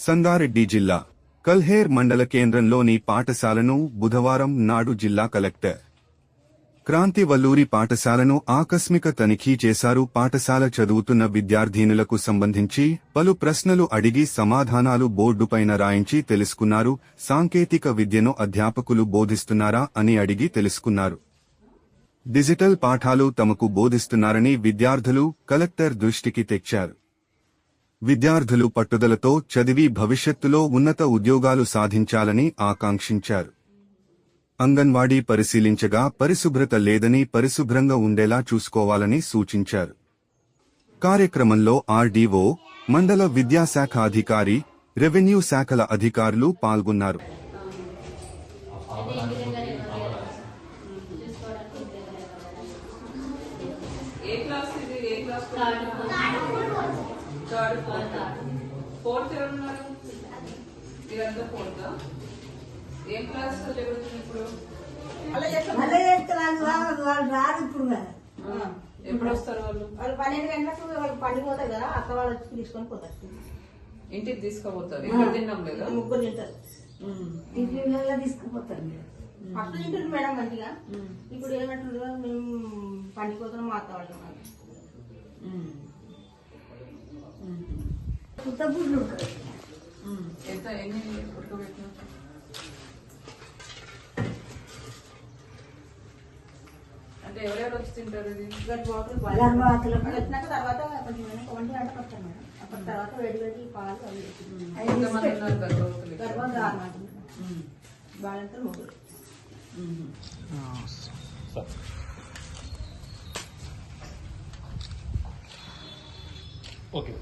సంగారెడ్డి జిల్లా కల్హేర్ మండల కేంద్రంలోని పాఠశాలను బుధవారం నాడు జిల్లా కలెక్టర్ క్రాంతివల్లూరి పాఠశాలను ఆకస్మిక తనిఖీ చేశారు. పాఠశాల చదువుతున్న విద్యార్థినులకు సంబంధించి పలు ప్రశ్నలు అడిగి సమాధానాలు బోర్డుపైన రాయించి తెలుసుకున్నారు. సాంకేతిక విద్యను అధ్యాపకులు బోధిస్తున్నారా అని అడిగి తెలుసుకున్నారు. డిజిటల్ పాఠాలు తమకు బోధిస్తున్నారని విద్యార్థులు కలెక్టర్ దృష్టికి తెచ్చారు. విద్యార్థులు పట్టుదలతో చదివి భవిష్యత్తులో ఉన్నత ఉద్యోగాలు సాధించాలని ఆకాంక్షించారు. అంగన్వాడీ పరిశీలించగా పరిశుభ్రత లేదని పరిశుభ్రంగా ఉండేలా చూసుకోవాలని సూచించారు. కార్యక్రమంలో ఆర్డీఓ మండల విద్యాశాఖ అధికారి రెవెన్యూ శాఖల అధికారులు పాల్గొన్నారు. ఏ క్లాస్ ఇది? ఏ క్లాస్? Third fourth. ఫోర్త్ ఎవరున్నారు మీరంతా ఫోర్త్? ఏం క్లాస్ చదువుతుంది ఇప్పుడు? ఎప్పుడు వస్తారు వాళ్ళు? వాళ్ళు పన్నెండు గంటలకు వాళ్ళు పండుగ పోతారు కదా అక్క వాళ్ళు వచ్చి తీసుకొని పోతారు. ఇంటికి తీసుకుపోతారు. ఇక్కడ తిన్నాం లేదా? ముగ్గురు తింటారు. టిఫిన్లలో తీసుకుపోతారు ఫస్ట్ తింటారు మేడం మంచిగా. ఇప్పుడు ఏమంటారు మేము పండుగ పోతున్నాం మా అక్క వాళ్ళు ఉన్నారు. కొత్త గుడ్లు ఉంటాయి ఉమ్. ఎంత ఎన్ని ఉడకబెట్టినా అంటే ఎవరెవరు వచ్చి తింటారు ఇది గర్భవతులు గర్భవతులు. వాళ్ళు వచ్చినాక తర్వాత కొంచెం ఒక ఒంటి గంటకు వస్తారు మేడం అప్పటి తర్వాత వేడి వేడి పాలు అవి అవి ఎంతమంది తీసుకెళ్ళి- ఉన్నారు గర్భవతులు ఇక్కడ? గర్భవతులు ఆరు మాట ఉమ్, బాలంతా ముగ్గురు ఉమ్. ఓకే